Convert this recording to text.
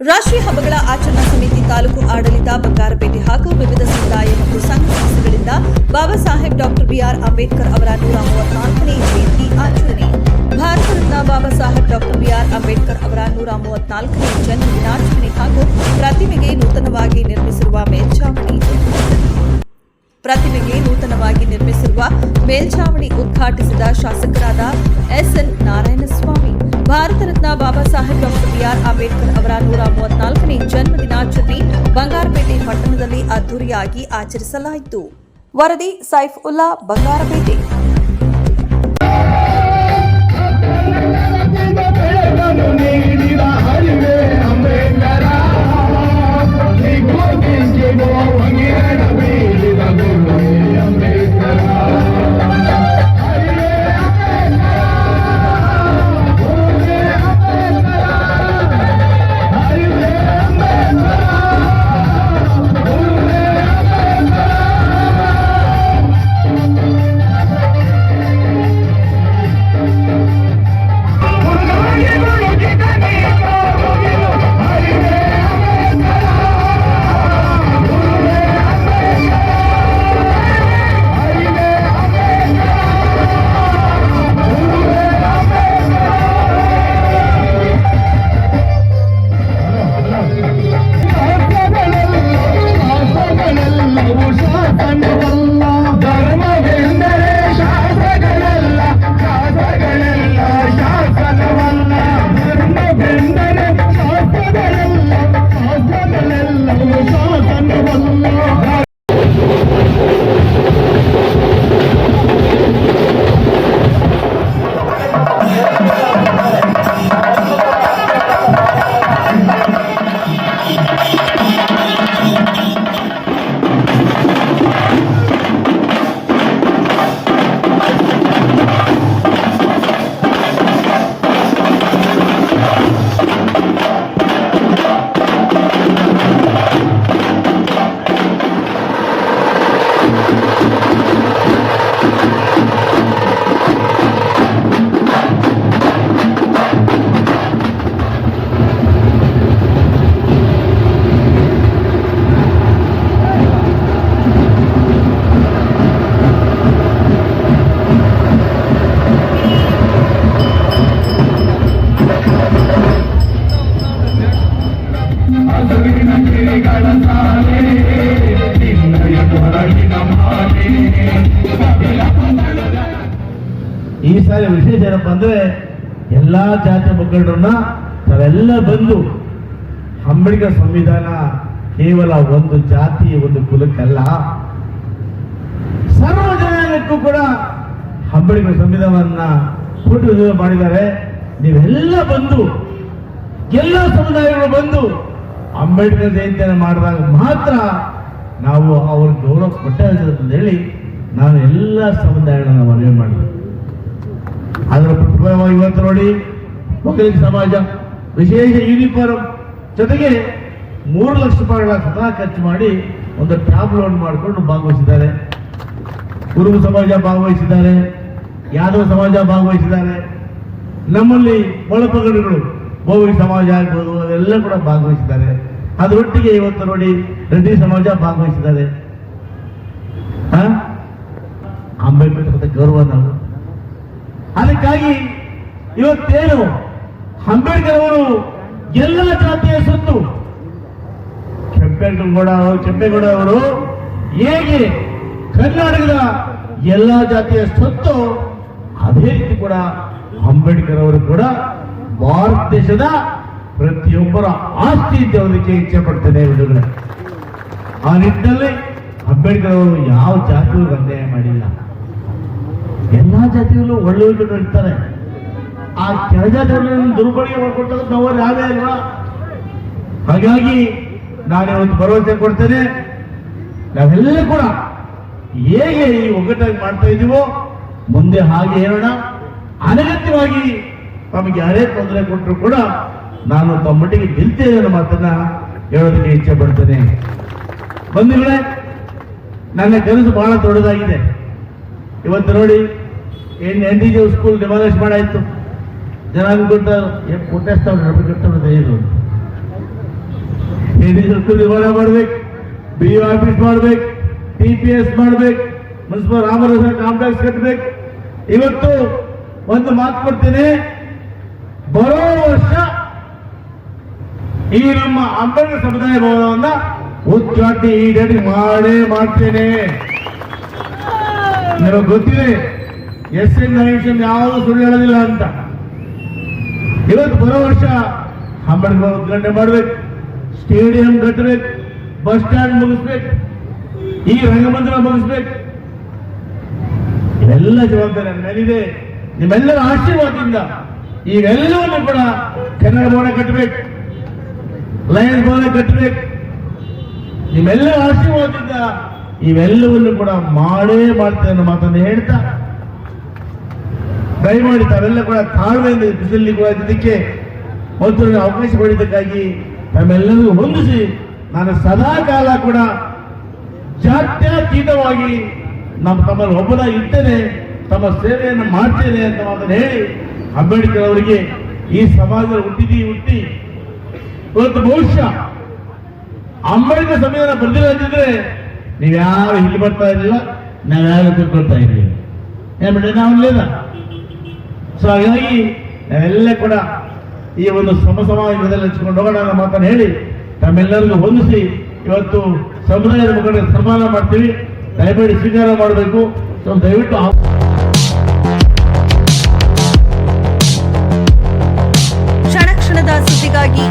ರಾಷ್ಟ್ರೀಯ ಹಬ್ಬಗಳ ಆಚರಣಾ ಸಮಿತಿ ತಾಲೂಕು ಆಡಳಿತ ಬಂಗಾರಪೇಟೆ ಹಾಗೂ ವಿವಿಧ ಸಮುದಾಯ ಮತ್ತು ಸಂಘ ಸಂಸ್ಥೆಗಳಿಂದ Baba Saheb doctor B R Ambedkar ಅವರ ನೂರ ಮೂವತ್ನಾಲ್ಕನೇ ಜಯಂತಿ ಆಚರಣೆ. Bharat Ratna Baba Saheb doctor B R Ambedkar ಅವರ ನೂರ ಮೂವತ್ನಾಲ್ಕನೇ ಜನ್ಮ ದಿನಾಚರಣೆ ಹಾಗೂ ಪ್ರತಿಮೆಗೆ ನೂತನವಾಗಿ ನಿರ್ಮಿಸಿರುವ ಮೇಲ್ಛಾವಣಿ ಪ್ರತಿಮೆಗೆ ನೂತನವಾಗಿ ನಿರ್ಮಿಸಿರುವ ಮೇಲ್ಛಾವಣಿ ಉದ್ಘಾಟಿಸಿದ ಶಾಸಕರಾದ S N Narayanaswamy. Bharat Ratna Baba Saheb doctor B R Ambedkar ಅವರ ನೂರ ಮೂವತ್ನಾಲ್ಕನೇ ಜನ್ಮ ದಿನಾಚರಣೆ ಬಂಗಾರಪೇಟೆ ಪಟ್ಟಣದಲ್ಲಿ ಅದ್ದೂರಿಯಾಗಿ ಆಚರಿಸಲಾಯಿತು. ವರದಿ ಸೈಫ್ ಉಲ್ಲಾ, ಬಂಗಾರಪೇಟೆ. ಸಾರಿ ವಿಶೇಷ ಏನಪ್ಪ ಅಂದರೆ ಎಲ್ಲಾ ಜಾತಿ ಮುಖಂಡರನ್ನ ತಾವೆಲ್ಲ ಬಂದು ಅಂಬೇಡ್ಕರ್ ಸಂವಿಧಾನ ಕೇವಲ ಒಂದು ಜಾತಿ, ಒಂದು ಕುಲಕ್ಕಲ್ಲ. ಸರ್ವ ಕೂಡ ಅಂಬೇಡ್ಕರ್ ಸಂವಿಧಾನವನ್ನ ಕೊಟ್ಟು ಮಾಡಿದ್ದಾರೆ. ನೀವೆಲ್ಲ ಬಂದು, ಎಲ್ಲ ಸಮುದಾಯಗಳು ಬಂದು ಅಂಬೇಡ್ಕರ್ ಜಯಂತಿಯನ್ನು ಮಾಡಿದಾಗ ಮಾತ್ರ ನಾವು ಅವ್ರ ಗೌರವ ಕೊಟ್ಟ ಹೇಳಿ ನಾನು ಎಲ್ಲ ಸಮುದಾಯಗಳನ್ನು ಮನವಿ ಮಾಡಿದೆ ಅದರ ಪ್ರತಿಫಲವಾಗಿ ಇವತ್ತು ನೋಡಿ ಒಕ್ಕಲಿಗ ಸಮಾಜ ವಿಶೇಷ ಯೂನಿಫಾರ್ಮ್ ಜೊತೆಗೆ ಮೂರು ಲಕ್ಷ ರೂಪಾಯಿಗಳ ಸದಾ ಖರ್ಚು ಮಾಡಿ ಒಂದು ಟ್ಯಾಬ್ ಲೋನ್ ಮಾಡಿಕೊಂಡು ಭಾಗವಹಿಸಿದ್ದಾರೆ. ಕುರುಬ ಸಮಾಜ ಭಾಗವಹಿಸಿದ್ದಾರೆ, ಯಾದವ ಸಮಾಜ ಭಾಗವಹಿಸಿದ್ದಾರೆ. ನಮ್ಮಲ್ಲಿ ಒಳಪಗಡುಗಳು ಬೋವಿ ಸಮಾಜ ಆಗ್ಬೋದು ಅವೆಲ್ಲ ಕೂಡ ಭಾಗವಹಿಸಿದ್ದಾರೆ. ಅದರೊಟ್ಟಿಗೆ ಇವತ್ತು ನೋಡಿ ರೆಡ್ಡಿ ಸಮಾಜ ಭಾಗವಹಿಸಿದ್ದಾರೆ? ಅಂಬೇಡ್ಕರ್ ಗೌರವ ನಾವು. ಅದಕ್ಕಾಗಿ ಇವತ್ತೇನು ಅಂಬೇಡ್ಕರ್ ಅವರು ಎಲ್ಲ ಜಾತಿಯ ಸುತ್ತು ಕೆಂಪೇಗೌಡ ಅವರು ಕೆಂಪೇಗೌಡ ಅವರು ಹೇಗೆ ಕರ್ನಾಟಕದ ಎಲ್ಲ ಜಾತಿಯ ಸ್ವತ್ತು ಅದೇ ರೀತಿ ಕೂಡ ಅಂಬೇಡ್ಕರ್ ಅವರು ಕೂಡ ಭಾರತ ದೇಶದ ಪ್ರತಿಯೊಬ್ಬರ ಆಸ್ತಿ ಇದ್ದವರಿಗೆ ಇಚ್ಛೆ ಪಡ್ತೇನೆ ಬಿಡುಗಡೆ. ಆ ನಿಟ್ಟಿನಲ್ಲಿ ಅಂಬೇಡ್ಕರ್ ಅವರು ಯಾವ ಜಾತಿಯೂ ಅನ್ಯಾಯ ಮಾಡಿಲ್ಲ. ಎಲ್ಲಾ ಜಾತಿಯಲ್ಲೂ ಒಳ್ಳೆಯವರು ಇರ್ತಾರೆ ಆ ಕೆಳಜಾತಿಯನ್ನು ದುರ್ಬಳಕೆ ಮಾಡಿಕೊಟ್ಟದ್ದು ನಾವು ಯಾವೇ ಅಲ್ವಾ? ಹಾಗಾಗಿ ನಾನು ಒಂದು ಭರವಸೆ ಕೊಡ್ತೇನೆ. ನಾವೆಲ್ಲ ಕೂಡ ಹೇಗೆ ಈ ಒಗ್ಗಟ್ಟಾಗಿ ಮಾಡ್ತಾ ಇದೀವೋ, ಮುಂದೆ ಹಾಗೆ ಹೇಳೋಣ. ಅನಗತ್ಯವಾಗಿ ನಮಗೆ ಯಾರೇ ತೊಂದರೆ ಕೊಟ್ಟರು ಕೂಡ ನಾನು ತಮ್ಮೊಟ್ಟಿಗೆ ನಿಲ್ತೇನೆ ಅನ್ನೋ ಮಾತನ್ನ ಹೇಳೋದಕ್ಕೆ ಇಚ್ಛೆ ಪಡ್ತೇನೆ. ಬಂಧುಗಳೇ, ನನ್ನ ಕನಸು ಬಹಳ ದೊಡ್ಡದಾಗಿದೆ. ಇವತ್ತು ನೋಡಿ, ಏನು N D G school demolish ಮಾಡಾಯಿತು. ಜನ ಅನ್ಕೊಂತ ಏನು ಕೊಟ್ಟೇಸ್ತಾವ್ರೆ ಎನ್ ಡಿ ಜಿ ಸ್ಕೂಲ್ ನಿರ್ಮಾಣ ಮಾಡ್ಬೇಕು ಬಿ ಆಫೀಸ್ ಮಾಡ್ಬೇಕು ಟಿ ಪಿ ಎಸ್ ಮಾಡ್ಬೇಕು, ಮುನ್ಸಿಪಲ್ ರಾಮರಸ ಕಾಂಪ್ಲೆಕ್ಸ್ ಕಟ್ಟಬೇಕು ಇವತ್ತು ಒಂದು ಮಾತು ಕೊಡ್ತೀನಿ. ಬರೋ ವರ್ಷ ಈ ನಮ್ಮ ಅಂಬೇಡ್ಕರ್ ಸಮುದಾಯ ಭವನವನ್ನ ಉದ್ಘಾಟನೆ ಈ ಮಾಡೇ ಮಾಡ್ತೇನೆ. ನಿಮಗೆ ಗೊತ್ತಿದೆ ಎಸ್ ಎನ್ ನರೇಶನ್ ಯಾವುದು ಸುಳ್ಳು ಹೇಳೋದಿಲ್ಲ ಅಂತ. ಇವತ್ತು ಬರೋ ವರ್ಷ ಅಂಬೇಡ್ಕರ್ ಉದ್ಘಾಟನೆ ಮಾಡ್ಬೇಕು, ಸ್ಟೇಡಿಯಂ ಕಟ್ಟಬೇಕು, ಬಸ್ ಸ್ಟ್ಯಾಂಡ್ ಮುಗಿಸ್ಬೇಕು, ಈ ರಂಗಮಂದಿರ ಮುಗಿಸ್ಬೇಕು. ಇವೆಲ್ಲ ಜವಾಬ್ದಾರಿ ಮೇಲಿದೆ. ನಿಮ್ಮೆಲ್ಲರ ಆಶೀರ್ವಾದದಿಂದ ಇವೆಲ್ಲವನ್ನು ಕೂಡ ಕನ್ನಡ ಭವನ ಕಟ್ಟಬೇಕು ಲಯನ್ಸ್ ಭವನ ಕಟ್ಟಬೇಕು. ನಿಮ್ಮೆಲ್ಲರ ಆಶೀರ್ವಾದದಿಂದ ಇವೆಲ್ಲವನ್ನು ಕೂಡ ಮಾಡೇ ಮಾಡ್ತೇನೆ ಅನ್ನೋ ಮಾತನ್ನು ಹೇಳ್ತಾ, ದಯಮಾಡಿ ತಾವೆಲ್ಲ ಕೂಡ ತಾಳ್ಮೆಯಿಂದ ಬಿಸಿಲಿ ಕೂಡ ಇದಕ್ಕೆ ಮತ್ತು ಅವಕಾಶ ಪಡೆದಕ್ಕಾಗಿ ತಮ್ಮೆಲ್ಲರಿಗೂ ಹೊಂದಿಸಿ, ನಾನು ಸದಾ ಕಾಲ ಕೂಡ ಜಾತ್ಯತೀತವಾಗಿ ನಮ್ಮ ತಮ್ಮಲ್ಲಿ ಒಬ್ಬನ ಇದ್ದೇನೆ ತಮ್ಮ ಸೇವೆಯನ್ನು ಮಾಡ್ತೇನೆ ಅಂತ ಮಾತನ್ನು ಹೇಳಿ ಅಂಬೇಡ್ಕರ್ ಅವರಿಗೆ ಈ ಸಮಾಜದಲ್ಲಿ ಹುಟ್ಟಿದಿ ಹುಟ್ಟಿ. ಇವತ್ತು ಬಹುಶಃ ಅಂಬೇಡ್ಕರ್ ಸಂವಿಧಾನ ಬರ್ದಿಲ್ಲ ಅಂತಿದ್ರೆ ನೀವ್ಯಾರು ಇಲ್ಲಿ ಬರ್ತಾ ಇರಲಿಲ್ಲ ನಾವ್ಯಾರು ಕೂತ್ಕೊಳ್ತಾ ಇರಲಿಲ್ಲ. ಏನ್ಬಿಟ್ರೆ ನಾವು ಇಲ್ಲ ಸೊ ಹಾಗಾಗಿ ನಾವೆಲ್ಲ ಕೂಡ ಈ ಒಂದು ಸಮ ಸಮಾಜದಲ್ಲಿ ಹಂಚಿಕೊಂಡು ಹೋಗೋಣ ಮಾತನ್ನು ಹೇಳಿ, ತಮ್ಮೆಲ್ಲರಿಗೂ ಹೊಂದಿಸಿ ಇವತ್ತು ಸಮುದಾಯದ ಮುಖಂಡ ಸನ್ಮಾನ ಮಾಡ್ತೀವಿ. ದಯಮಾಡಿ ಸ್ವೀಕಾರ ಮಾಡಬೇಕು. ಸೊ ದಯವಿಟ್ಟು ಕ್ಷಣ ಕ್ಷಣದ ಸುದ್ದಿಗಾಗಿ